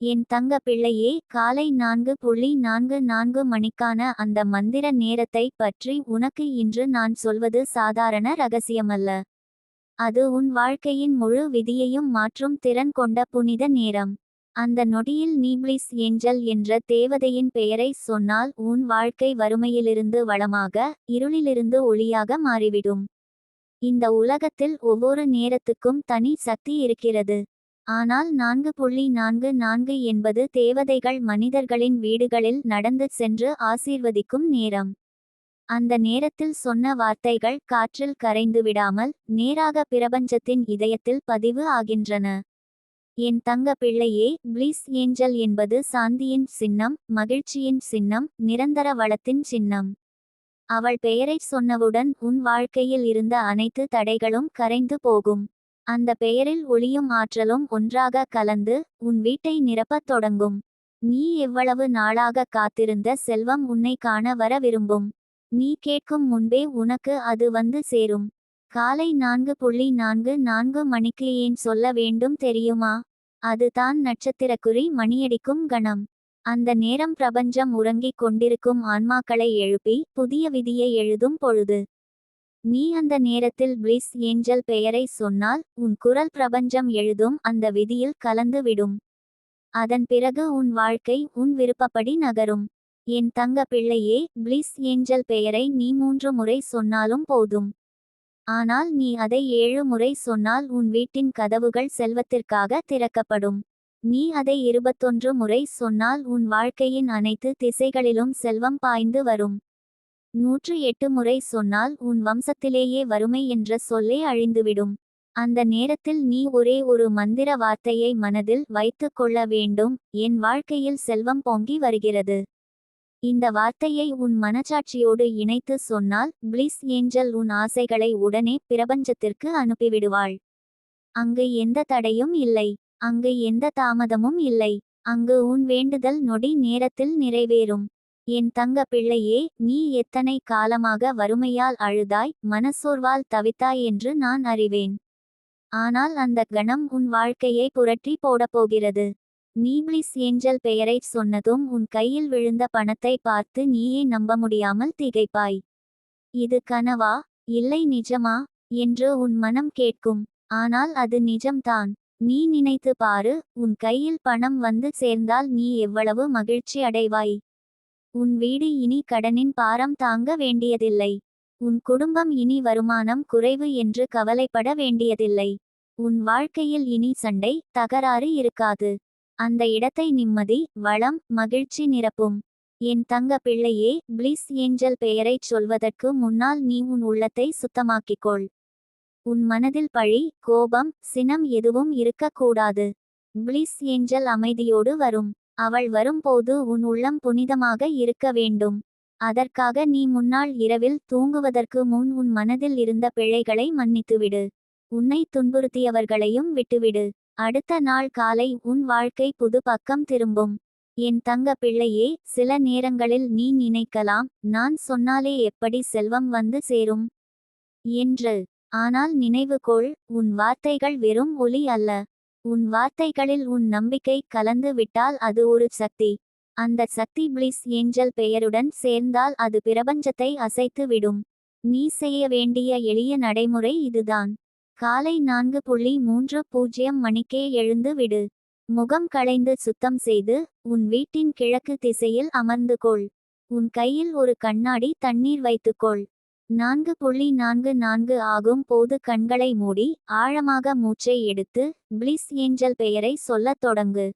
என் தங்க பிள்ளையே காலை நான்கு புள்ளி நான்கு நான்கு மணிக்கான அந்த மந்திர நேரத்தை பற்றி உனக்கு இன்று நான் சொல்வது சாதாரண ரகசியமல்ல. அது உன் வாழ்க்கையின் முழு விதியையும் மாற்றும் திறன் கொண்ட புனித நேரம். அந்த நொடியில் நீப்ளிஸ் ஏஞ்சல் என்ற தேவதையின் பெயரை சொன்னால் உன் வாழ்க்கை வறுமையிலிருந்து வளமாக இருளிலிருந்து ஒளியாக மாறிவிடும். இந்த உலகத்தில் ஒவ்வொரு நேரத்துக்கும் தனி சக்தி இருக்கிறது. ஆனால் நான்கு புள்ளி நான்கு நான்கு என்பது தேவதைகள் மனிதர்களின் வீடுகளில் நடந்து சென்று ஆசீர்வதிக்கும் நேரம். அந்த நேரத்தில் சொன்ன வார்த்தைகள் காற்றில் கரைந்து விடாமல் நேராக பிரபஞ்சத்தின் இதயத்தில் பதிவு ஆகின்றன. என் தங்க பிள்ளையே பிளீஸ் ஏஞ்சல் என்பது சாந்தியின் சின்னம் மகிழ்ச்சியின் சின்னம் நிரந்தர வளத்தின் சின்னம். அவள் பெயரைச் சொன்னவுடன் உன் வாழ்க்கையில் இருந்த அனைத்து தடைகளும் கரைந்து போகும். அந்த பெயரில் ஒளியும் ஆற்றலும் ஒன்றாக கலந்து உன் வீட்டை நிரப்பத் தொடங்கும். நீ எவ்வளவு நாளாக காத்திருந்த செல்வம் உன்னை காண வர விரும்பும். நீ கேட்கும் முன்பே உனக்கு அது வந்து சேரும். காலை நான்கு புள்ளி நான்கு நான்கு மணிக்கு ஏன் சொல்ல வேண்டும் தெரியுமா? அதுதான் நட்சத்திரக்குறி மணியடிக்கும் கணம். அந்த நேரம் பிரபஞ்சம் உறங்கிக் கொண்டிருக்கும் ஆன்மாக்களை எழுப்பி புதிய விதியை எழுதும் பொழுது நீ அந்த நேரத்தில் பிளிஸ் ஏஞ்சல் பெயரை சொன்னால் உன் குரல் பிரபஞ்சம் எழுதும் அந்த விதியில் கலந்து விடும். அதன் பிறகு உன் வாழ்க்கை உன் விருப்பப்படி நகரும். என் தங்க பிள்ளையே பிளிஸ் ஏஞ்சல் பெயரை நீ மூன்று முறை சொன்னாலும் போதும். ஆனால் நீ அதை ஏழு முறை சொன்னால் உன் வீட்டின் கதவுகள் செல்வத்திற்காக திறக்கப்படும். நீ அதை இருபத்தொன்று முறை சொன்னால் உன் வாழ்க்கையின் அனைத்து திசைகளிலும் செல்வம் பாய்ந்து வரும். நூற்று எட்டு முறை சொன்னால் உன் வம்சத்திலேயே வறுமை என்ற சொல்லே அழிந்துவிடும். அந்த நேரத்தில் நீ ஒரே ஒரு மந்திர வார்த்தையை மனதில் வைத்து கொள்ள வேண்டும். என் வாழ்க்கையில் செல்வம் பொங்கி வருகிறது. இந்த வார்த்தையை உன் மனச்சாட்சியோடு இணைத்து சொன்னால் பிளிஸ் ஏஞ்சல் உன் ஆசைகளை உடனே பிரபஞ்சத்திற்கு அனுப்பிவிடுவாள். அங்கு எந்த தடையும் இல்லை. அங்கு எந்த தாமதமும் இல்லை. அங்கு உன் வேண்டுதல் நொடி நேரத்தில் நிறைவேறும். என் தங்க பிள்ளையே நீ எத்தனை காலமாக வறுமையால் அழுதாய் மனசோர்வால் தவித்தாய் என்று நான் அறிவேன். ஆனால் அந்த கணம் உன் வாழ்க்கையை புரட்டி போடப்போகிறது நீப்ளிஸ் ஏஞ்சல் பெயரைச் சொன்னதும் உன் கையில் விழுந்த பணத்தை பார்த்து நீயே நம்ப முடியாமல் திகைப்பாய். இது கனவா? இல்லை நிஜமா? என்று உன் மனம் கேட்கும். ஆனால் அது நிஜம்தான். நீ நினைத்து பாரு உன் கையில் பணம் வந்து சேர்ந்தால் நீ எவ்வளவு மகிழ்ச்சி அடைவாய். உன் வீடு இனி கடனின் பாரம் தாங்க வேண்டியதில்லை. உன் குடும்பம் இனி வருமானம் குறைவு என்று கவலைப்பட வேண்டியதில்லை. உன் வாழ்க்கையில் இனி சண்டை தகராறு இருக்காது. அந்த இடத்தை நிம்மதி வளம் மகிழ்ச்சி நிரப்பும். என் தங்க பிள்ளையே பிளிஸ் ஏஞ்சல் பெயரைச் சொல்வதற்கு முன்னால் நீ உன் உள்ளத்தை சுத்தமாக்கிக்கொள். உன் மனதில் பழி கோபம் சினம் எதுவும் இருக்கக்கூடாது. பிளிஸ் ஏஞ்சல் அமைதியோடு வரும். அவள் வரும்போது உன் உள்ளம் புனிதமாக இருக்க வேண்டும். அதற்காக நீ முன்னாள் இரவில் தூங்குவதற்கு முன் உன் மனதில் இருந்த பிழைகளை மன்னித்துவிடு. உன்னை துன்புறுத்தியவர்களையும் விட்டுவிடு. அடுத்த நாள் காலை உன் வாழ்க்கை புது பக்கம் திரும்பும். என் தங்க பிள்ளையே சில நேரங்களில் நீ நினைக்கலாம் நான் சொன்னாலே எப்படி செல்வம் வந்து சேரும்? என்று. ஆனால் நினைவுகோள் உன் வார்த்தைகள் வெறும் ஒலி அல்ல. உன் வார்த்தைகளில் உன் நம்பிக்கை கலந்து விட்டால் அது ஒரு சக்தி. அந்த சக்தி பிளிஸ் ஏஞ்சல் பெயருடன் சேர்ந்தால் அது பிரபஞ்சத்தை அசைத்து விடும். நீ செய்ய வேண்டிய எளிய நடைமுறை இதுதான். காலை நான்கு புள்ளி மூன்று பூஜ்ஜியம் மணிக்கே எழுந்து விடு. முகம் களைந்து சுத்தம் செய்து உன் வீட்டின் கிழக்கு திசையில் அமர்ந்து கொள். உன் கையில் ஒரு கண்ணாடி தண்ணீர் வைத்துக்கொள். நான்கு புள்ளி நான்கு நான்கு ஆகும். போது கண்களை மூடி ஆழமாக மூச்சை எடுத்து பிளிஸ் ஏஞ்சல் பெயரை சொல்லத் தொடங்கு.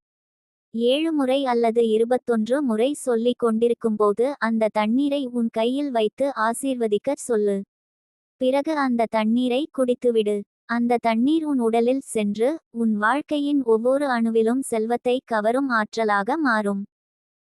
ஏழு முறை அல்லது இருபத்தொன்று முறை சொல்லிக் கொண்டிருக்கும்போது அந்த தண்ணீரை உன் கையில் வைத்து ஆசீர்வதிக்கச் சொல்லு. பிறகு அந்த தண்ணீரை குடித்துவிடு. அந்த தண்ணீர் உன் உடலில் சென்று உன் வாழ்க்கையின் ஒவ்வொரு அணுவிலும் செல்வத்தை கவரும் ஆற்றலாக மாறும்.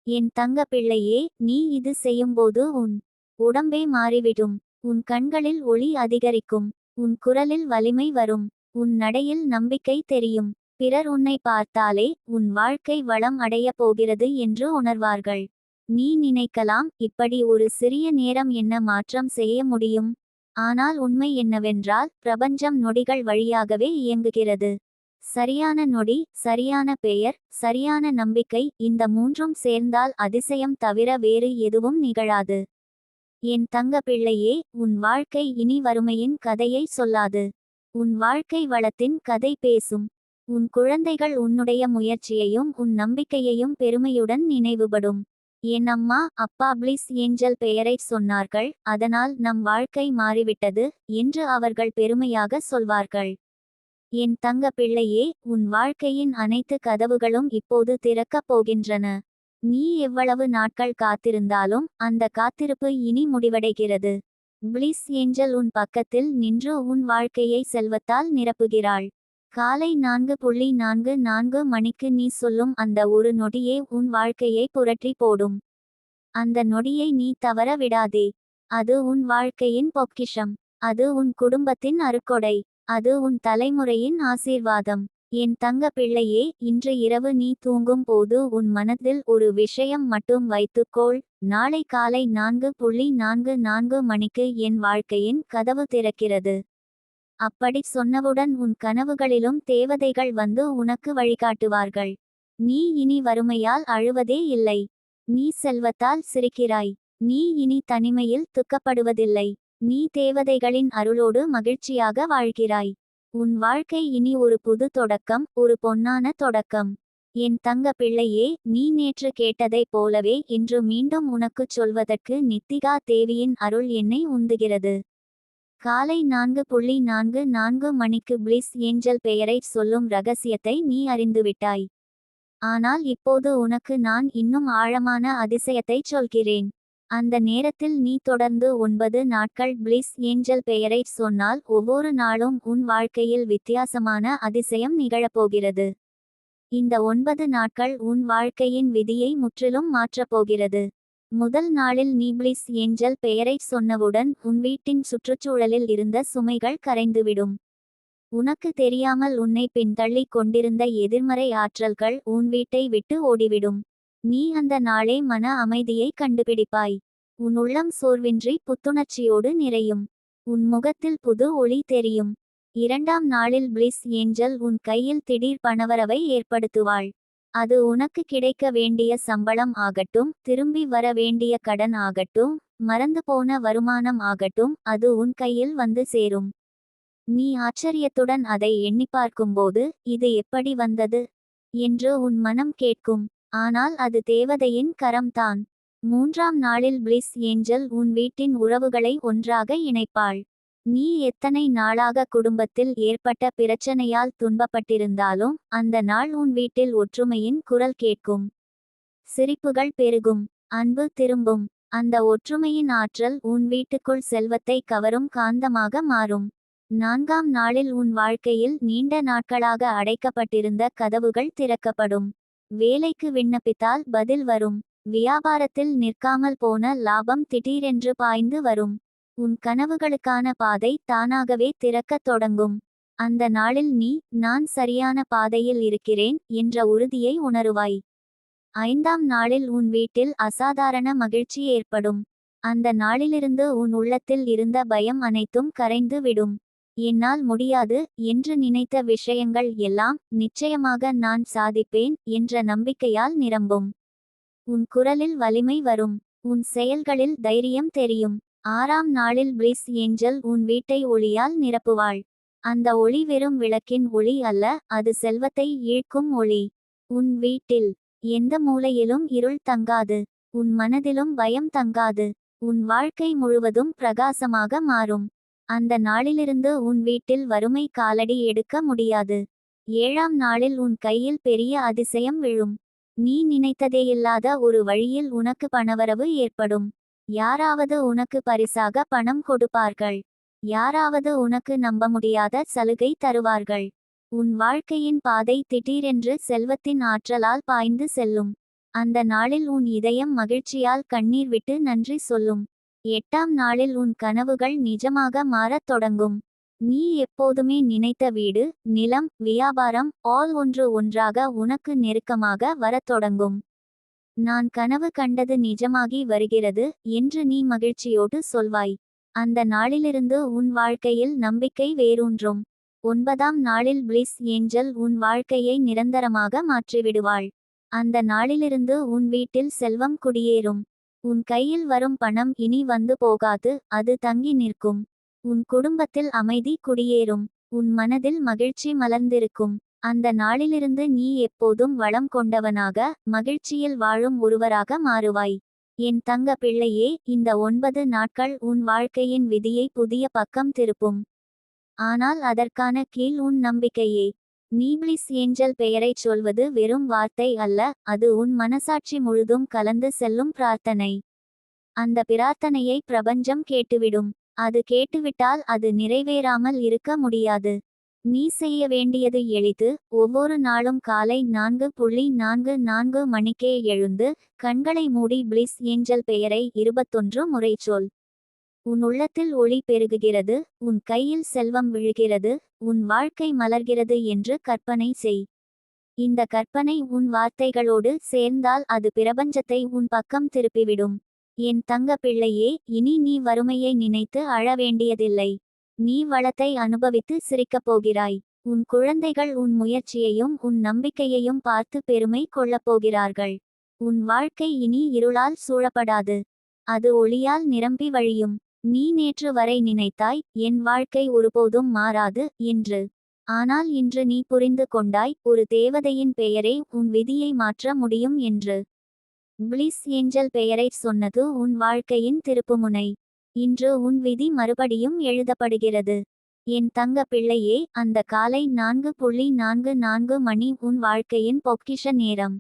என் தங்க பிள்ளையே நீ இது செய்யும்போது உன் உடம்பே மாறிவிடும். உன் கண்களில் ஒளி அதிகரிக்கும் உன் குரலில் வலிமை வரும் உன் நடையில் நம்பிக்கை தெரியும். பிறர் உன்னை பார்த்தாலே உன் வாழ்க்கை வளம் அடையப் போகிறது என்று உணர்வார்கள். நீ நினைக்கலாம் இப்படி ஒரு சிறிய நேரம் என்ன மாற்றம் செய்ய முடியும்? ஆனால் உண்மை என்னவென்றால் பிரபஞ்சம் நொடிகள் வழியாகவே இயங்குகிறது. சரியான நொடி சரியான பெயர் சரியான நம்பிக்கை இந்த மூன்றும் சேர்ந்தால் அதிசயம் தவிர வேறு எதுவும் நிகழாது. என் தங்க பிள்ளையே உன் வாழ்க்கை இனி வறுமையின் கதையை சொல்லாது. உன் வாழ்க்கை வளத்தின் கதை பேசும். உன் குழந்தைகள் உன்னுடைய முயற்சியையும் உன் நம்பிக்கையையும் பெருமையுடன் நினைவுபடும். என் அம்மா அப்பா பிளிஸ் ஏஞ்சல் பெயரைச் சொன்னார்கள் அதனால் நம் வாழ்க்கை மாறிவிட்டது என்று அவர்கள் பெருமையாக சொல்வார்கள். என் தங்க பிள்ளையே உன் வாழ்க்கையின் அனைத்து கதவுகளும் இப்போது திறக்கப் போகின்றன. நீ எவ்வளவு நாட்கள் காத்திருந்தாலும் அந்த காத்திருப்பு இனி முடிவடைகிறது. பிளிஸ் ஏஞ்சல் உன் பக்கத்தில் நின்று உன் வாழ்க்கையை செல்வத்தால் நிரப்புகிறாள். காலை நான்கு புள்ளி நான்கு நான்கு மணிக்கு நீ சொல்லும் அந்த ஒரு நொடியே உன் வாழ்க்கையை புரட்டி போடும். அந்த நொடியை நீ தவற விடாதே. அது உன் வாழ்க்கையின் பொக்கிஷம். அது உன் குடும்பத்தின் அருக்கொடை அது உன் தலைமுறையின் ஆசீர்வாதம். என் தங்க பிள்ளையே இன்று இரவு நீ தூங்கும் போது உன் மனதில் ஒரு விஷயம் மட்டும் வைத்துக்கோள். நாளை காலை நான்கு புள்ளி நான்கு நான்கு மணிக்கு என் வாழ்க்கையின் கதவு திறக்கிறது. அப்படி சொன்னவுடன் உன் கனவுகளிலும் தேவதைகள் வந்து உனக்கு வழிகாட்டுவார்கள். நீ இனி வறுமையால் அழுவதே இல்லை. நீ செல்வத்தால் சிரிக்கிறாய். நீ இனி தனிமையில் துக்கப்படுவதில்லை. நீ தேவதைகளின் அருளோடு மகிழ்ச்சியாக வாழ்கிறாய். உன் வாழ்க்கை இனி ஒரு புது தொடக்கம் ஒரு பொன்னான தொடக்கம். என் தங்க பிள்ளையே நீ நேற்று கேட்டதைப் போலவே இன்று மீண்டும் உனக்குச் சொல்வதற்கு நித்திகா தேவியின் அருள் என்னை உந்துகிறது. காலை நான்கு புள்ளி நான்கு நான்கு மணிக்கு பிளிஸ் ஏஞ்சல் பெயரைச் சொல்லும் ரகசியத்தை நீ அறிந்துவிட்டாய். ஆனால் இப்போது உனக்கு நான் இன்னும் ஆழமான அதிசயத்தைச் சொல்கிறேன். அந்த நேரத்தில் நீ தொடர்ந்து ஒன்பது நாட்கள் பிளிஸ் ஏஞ்சல் பெயரை சொன்னால் ஒவ்வொரு நாளும் உன் வாழ்க்கையில் வித்தியாசமான அதிசயம் நிகழப்போகிறது. இந்த ஒன்பது நாட்கள் உன் வாழ்க்கையின் விதியை முற்றிலும் மாற்றப் போகிறது. முதல் நாளில் நீ பிளிஸ் ஏஞ்சல் பெயரை சொன்னவுடன் உன் வீட்டின் சுற்றுச்சூழலில் இருந்த சுமைகள் கரைந்துவிடும். உனக்கு தெரியாமல் உன்னை பின்தள்ளி கொண்டிருந்த எதிர்மறை ஆற்றல்கள் உன் வீட்டை விட்டு ஓடிவிடும். நீ அந்த நாளே மன அமைதியை கண்டுபிடிப்பாய். உன் உள்ளம் சோர்வின்றி புத்துணர்ச்சியோடு நிறையும். உன் முகத்தில் புது ஒளி தெரியும். இரண்டாம் நாளில் பிளிஸ் ஏஞ்சல் உன் கையில் திடீர் பணவரவை ஏற்படுத்துவாள். அது உனக்கு கிடைக்க வேண்டிய சம்பளம் ஆகட்டும் திரும்பி வர வேண்டிய கடன் ஆகட்டும் மறந்து போன வருமானம் ஆகட்டும் அது உன் கையில் வந்து சேரும். நீ ஆச்சரியத்துடன் அதை எண்ணி பார்க்கும்போது இது எப்படி வந்தது? என்று உன் மனம் கேட்கும். ஆனால் அது தேவதையின் கரம்தான். மூன்றாம் நாளில் பிளிஸ் ஏஞ்சல் உன் வீட்டின் உறவுகளை ஒன்றாக இணைப்பாள். நீ எத்தனை நாளாக குடும்பத்தில் ஏற்பட்ட பிரச்சனையால் துன்பப்பட்டிருந்தாலும் அந்த நாள் உன் வீட்டில் ஒற்றுமையின் குரல் கேட்கும். சிரிப்புகள் பெருகும். அன்பு திரும்பும். அந்த ஒற்றுமையின் ஆற்றல் உன் வீட்டுக்குள் செல்வத்தை கவரும் காந்தமாக மாறும். நான்காம் நாளில் உன் வாழ்க்கையில் நீண்ட நாட்களாக அடைக்கப்பட்டிருந்த கதவுகள் திறக்கப்படும். வேலைக்கு விண்ணப்பித்தால் பதில் வரும். வியாபாரத்தில் நிற்காமல் போன லாபம் திடீரென்று பாய்ந்து வரும். உன் கனவுகளுக்கான பாதை தானாகவே திறக்கத் தொடங்கும். அந்த நாளில் நீ நான் சரியான பாதையில் இருக்கிறேன் என்ற உறுதியை உணருவாய். ஐந்தாம் நாளில் உன் வீட்டில் அசாதாரண மகிழ்ச்சி ஏற்படும். அந்த நாளிலிருந்து உன் உள்ளத்தில் இருந்த பயம் அனைத்தும் கரைந்து விடும். என்னால் முடியாது என்று நினைத்த விஷயங்கள் எல்லாம் நிச்சயமாக நான் சாதிப்பேன் என்ற நம்பிக்கையால் நிரம்பும். உன் குரலில் வலிமை வரும். உன் செயல்களில் தைரியம் தெரியும். ஆறாம் நாளில் பிரிஸ் ஏஞ்சல் உன் வீட்டை ஒளியால் நிரப்புவாள். அந்த ஒளி வெறும் விளக்கின் ஒளி அல்ல அது செல்வத்தை ஈழ்க்கும் ஒளி. உன் வீட்டில் எந்த மூலையிலும் இருள் தங்காது. உன் மனதிலும் பயம் தங்காது. உன் வாழ்க்கை முழுவதும் பிரகாசமாக மாறும். அந்த நாளிலிருந்து உன் வீட்டில் வறுமை காலடி எடுக்க முடியாது. ஏழாம் நாளில் உன் கையில் பெரிய அதிசயம் விழும். நீ நினைத்ததேயில்லாத ஒரு வழியில் உனக்கு பணவரவு ஏற்படும். யாராவது உனக்கு பரிசாக பணம் கொடுப்பார்கள். யாராவது உனக்கு நம்ப முடியாத சலுகை தருவார்கள். உன் வாழ்க்கையின் பாதை திடீரென்று செல்வத்தின் ஆற்றலால் பாய்ந்து செல்லும். அந்த நாளில் உன் இதயம் மகிழ்ச்சியால் கண்ணீர் விட்டு நன்றி சொல்லும். எட்டாம் நாளில் உன் கனவுகள் நிஜமாக மாறத் தொடங்கும். நீ எப்போதுமே நினைத்த வீடு நிலம் வியாபாரம் ஆல் ஒன்று ஒன்றாக உனக்கு நெருக்கமாக வரத் தொடங்கும். நான் கனவு கண்டது நிஜமாகி வருகிறது என்று நீ மகிழ்ச்சியோடு சொல்வாய். அந்த நாளிலிருந்து உன் வாழ்க்கையில் நம்பிக்கை வேரூன்றும். ஒன்பதாம் நாளில் பிளிஸ் ஏஞ்சல் உன் வாழ்க்கையை நிரந்தரமாக மாற்றிவிடுவாள். அந்த நாளிலிருந்து உன் வீட்டில் செல்வம் குடியேறும். உன் கையில் வரும் பணம் இனி வந்து போகாது அது தங்கி நிற்கும். உன் குடும்பத்தில் அமைதி குடியேறும். உன் மனதில் மகிழ்ச்சி மலர்ந்திருக்கும். அந்த நாளிலிருந்து நீ எப்போதும் வளம் கொண்டவனாக மகிழ்ச்சியில் வாழும் ஒருவராக மாறுவாய். என் தங்க பிள்ளையே இந்த ஒன்பது நாட்கள் உன் வாழ்க்கையின் விதியை புதிய பக்கம் திருப்பும். ஆனால் அதற்கான கீழ் உன் நம்பிக்கையே. நீப்ளிஸ் ஏஞ்சல் பெயரைச் சொல்வது வெறும் வார்த்தை அல்ல அது உன் மனசாட்சி முழுதும் கலந்து செல்லும் பிரார்த்தனை. அந்த பிரார்த்தனையை பிரபஞ்சம் கேட்டுவிடும். அது கேட்டுவிட்டால் அது நிறைவேறாமல் இருக்க முடியாது. நீ செய்ய வேண்டியது எளிது. ஒவ்வொரு நாளும் காலை நான்கு புள்ளி நான்கு நான்கு மணிக்கே எழுந்து கண்களை மூடி பிளிஸ் ஏஞ்சல் பெயரை இருபத்தொன்று முறை சொல். உன் உள்ளத்தில் ஒளி பெருகுகிறது. உன் கையில் செல்வம் விழுகிறது. உன் வாழ்க்கை மலர்கிறது என்று கற்பனை செய். இந்த கற்பனை உன் வார்த்தைகளோடு சேர்ந்தால் அது பிரபஞ்சத்தை உன் பக்கம் திருப்பிவிடும். என் தங்க பிள்ளையே இனி நீ வறுமையை நினைத்து அழ வேண்டியதில்லை. நீ வளத்தை அனுபவித்து சிரிக்கப் போகிறாய். உன் குழந்தைகள் உன் முயற்சியையும் உன் நம்பிக்கையையும் பார்த்து பெருமை கொள்ளப் போகிறார்கள். உன் வாழ்க்கை இனி இருளால் சூழப்படாது. அது ஒளியால் நிரம்பி வழியும். நீ நேற்று வரை நினைத்தாய் என் வாழ்க்கை ஒருபோதும் மாறாது என்று. ஆனால் இன்று நீ புரிந்து கொண்டாய் ஒரு தேவதையின் பெயரே உன் விதியை மாற்ற முடியும் என்று. பிளிஸ் ஏஞ்சல் பெயரைச் சொன்னது உன் வாழ்க்கையின் திருப்புமுனை. இன்று உன் விதி மறுபடியும் எழுதப்படுகிறது. என் தங்க பிள்ளையே அந்த காலை நான்கு புள்ளி நான்கு நான்கு மணி உன் வாழ்க்கையின் பொக்கிஷ நேரம்.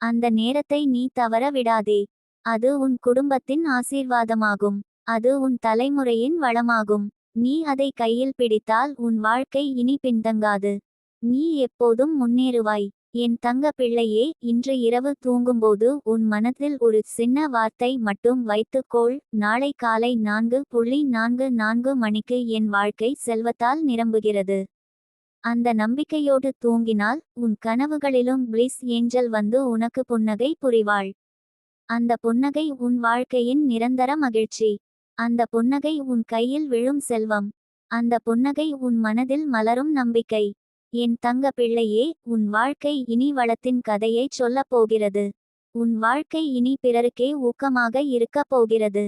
அந்த நேரத்தை நீ தவற விடாதே. அது உன் குடும்பத்தின் ஆசீர்வாதமாகும். அது உன் தலைமுறையின் வளமாகும். நீ அதை கையில் பிடித்தால் உன் வாழ்க்கை இனி பின்தங்காது. நீ எப்போதும் முன்னேறுவாய். என் தங்க பிள்ளையே இன்று இரவு தூங்கும்போது உன் மனதில் ஒரு சின்ன வார்த்தை மட்டும் வைத்துக்கோள். நாளை காலை நான்கு புள்ளி நான்கு நான்கு மணிக்கு என் வாழ்க்கை செல்வத்தால் நிரம்புகிறது. அந்த நம்பிக்கையோடு தூங்கினால் உன் கனவுகளிலும் பிளிஸ் ஏஞ்சல் வந்து உனக்கு புன்னகை புரிவாள். அந்த புன்னகை உன் வாழ்க்கையின் நிரந்தர மகிழ்ச்சி. அந்த புன்னகை உன் கையில் விழும் செல்வம். அந்த புன்னகை உன் மனதில் மலரும் நம்பிக்கை. என் தங்க பிள்ளையே உன் வாழ்க்கை இனி வளத்தின் கதையைச் சொல்லப் போகிறது. உன் வாழ்க்கை இனி பிறருக்கே ஊக்கமாக இருக்கப் போகிறது.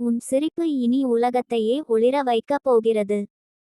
உன் சிரிப்பு இனி உலகத்தையே ஒளிர வைக்கப் போகிறது.